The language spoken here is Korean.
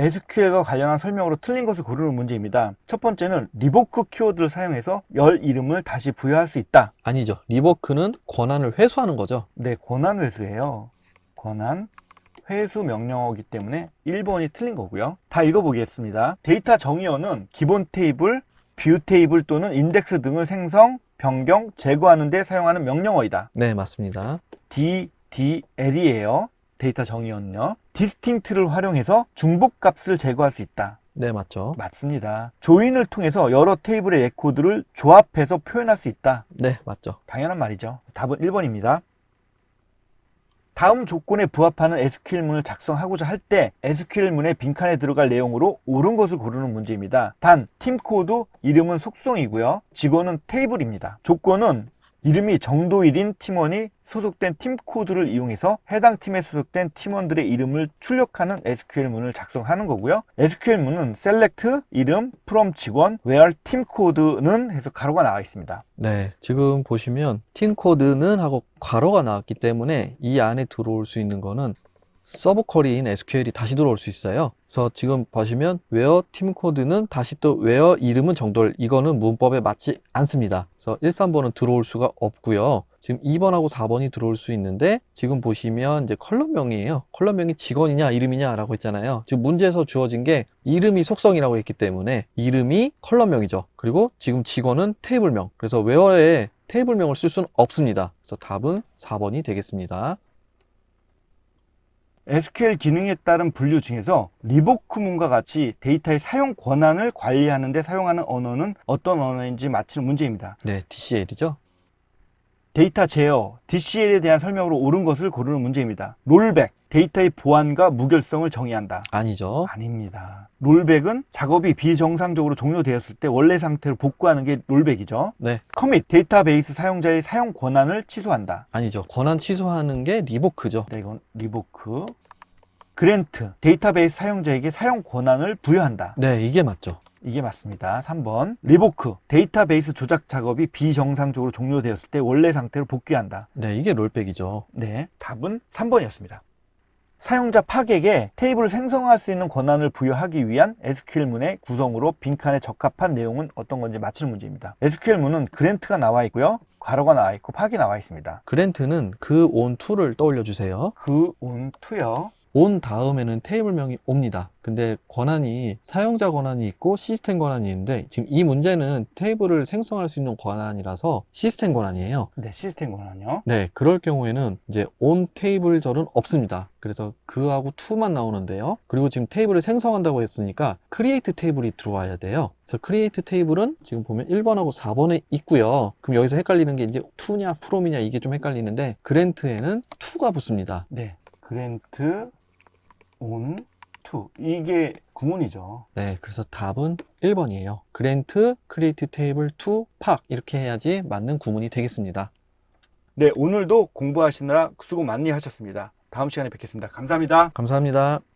SQL과 관련한 설명으로 틀린 것을 고르는 문제입니다. 첫 번째는 리보크 키워드를 사용해서 열 이름을 다시 부여할 수 있다. 아니죠. 리버크는 권한을 회수하는 거죠. 네, 권한 회수예요. 권한 회수 명령어이기 때문에 1번이 틀린 거고요. 다 읽어보겠습니다. 데이터 정의어는 기본 테이블, 뷰 테이블 또는 인덱스 등을 생성, 변경, 제거하는 데 사용하는 명령어이다. 네, 맞습니다. DDL이에요. 데이터 정의어는요. 디스팅트를 활용해서 중복 값을 제거할 수 있다. 네, 맞죠. 맞습니다. 조인을 통해서 여러 테이블의 레코드를 조합해서 표현할 수 있다. 네, 맞죠. 당연한 말이죠. 답은 1번입니다. 다음 조건에 부합하는 SQL문을 작성하고자 할 때 SQL문의 빈칸에 들어갈 내용으로 옳은 것을 고르는 문제입니다. 단, 팀코드 이름은 속성이고요. 직원은 테이블입니다. 조건은 이름이 정도일인 팀원이 소속된 팀 코드를 이용해서 해당 팀에 소속된 팀원들의 이름을 출력하는 SQL문을 작성하는 거고요. SQL문은 select 이름 from 직원 where 팀 코드는 해서 가로가 나와 있습니다. 네, 지금 보시면 팀 코드는 하고 괄호가 나왔기 때문에 이 안에 들어올 수 있는 거는 서브 쿼리인 SQL이 다시 들어올 수 있어요. 그래서 지금 보시면 where 팀 코드는 다시 또 where 이름은 정돌 이거는 문법에 맞지 않습니다. 그래서 1, 3번은 들어올 수가 없고요. 지금 2번하고 4번이 들어올 수 있는데 지금 보시면 이제 컬럼명이에요. 컬럼명이 직원이냐 이름이냐라고 했잖아요. 지금 문제에서 주어진 게 이름이 속성이라고 했기 때문에 이름이 컬럼명이죠. 그리고 지금 직원은 테이블명. 그래서 where에 테이블명을 쓸 수는 없습니다. 그래서 답은 4번이 되겠습니다. SQL 기능에 따른 분류 중에서 리보크문과 같이 데이터의 사용 권한을 관리하는 데 사용하는 언어는 어떤 언어인지 맞히는 문제입니다. 네, DCL이죠. 데이터 제어, DCL에 대한 설명으로 옳은 것을 고르는 문제입니다. 롤백, 데이터의 보안과 무결성을 정의한다. 아니죠. 아닙니다. 롤백은 작업이 비정상적으로 종료되었을 때 원래 상태로 복구하는 게 롤백이죠. 네, 커밋, 데이터베이스 사용자의 사용 권한을 취소한다. 아니죠. 권한 취소하는 게 리보크죠. 네, 이건 리보크. 그랜트, 데이터베이스 사용자에게 사용 권한을 부여한다. 네, 이게 맞죠. 이게 맞습니다. 3번. 리보크, 데이터베이스 조작 작업이 비정상적으로 종료되었을 때 원래 상태로 복귀한다. 네, 이게 롤백이죠. 네, 답은 3번이었습니다. 사용자 파객에 테이블을 생성할 수 있는 권한을 부여하기 위한 SQL문의 구성으로 빈칸에 적합한 내용은 어떤 건지 맞히는 문제입니다. SQL문은 그랜트가 나와 있고요. 괄호가 나와 있고 파기 나와 있습니다. 그랜트는 그 on to를 떠올려 주세요. 그 온 투요. On 다음에는 테이블명이 옵니다. 근데 권한이 사용자 권한이 있고 시스템 권한이 있는데 지금 이 문제는 테이블을 생성할 수 있는 권한이라서 시스템 권한이에요. 네, 시스템 권한요. 네, 그럴 경우에는 이제 on 테이블 절은 없습니다. 그래서 그하고 to만 나오는데요. 그리고 지금 테이블을 생성한다고 했으니까 create 테이블이 들어와야 돼요. 그래서 create 테이블은 지금 보면 1번하고 4번에 있고요. 그럼 여기서 헷갈리는 게 이제 to냐 from이냐 이게 좀 헷갈리는데 grant에는 to가 붙습니다. 네, 그랜트 온 투. 이게 구문이죠. 네, 그래서 답은 1번이에요. grant create table to park 이렇게 해야지 맞는 구문이 되겠습니다. 네, 오늘도 공부하시느라 수고 많이 하셨습니다. 다음 시간에 뵙겠습니다. 감사합니다. 감사합니다.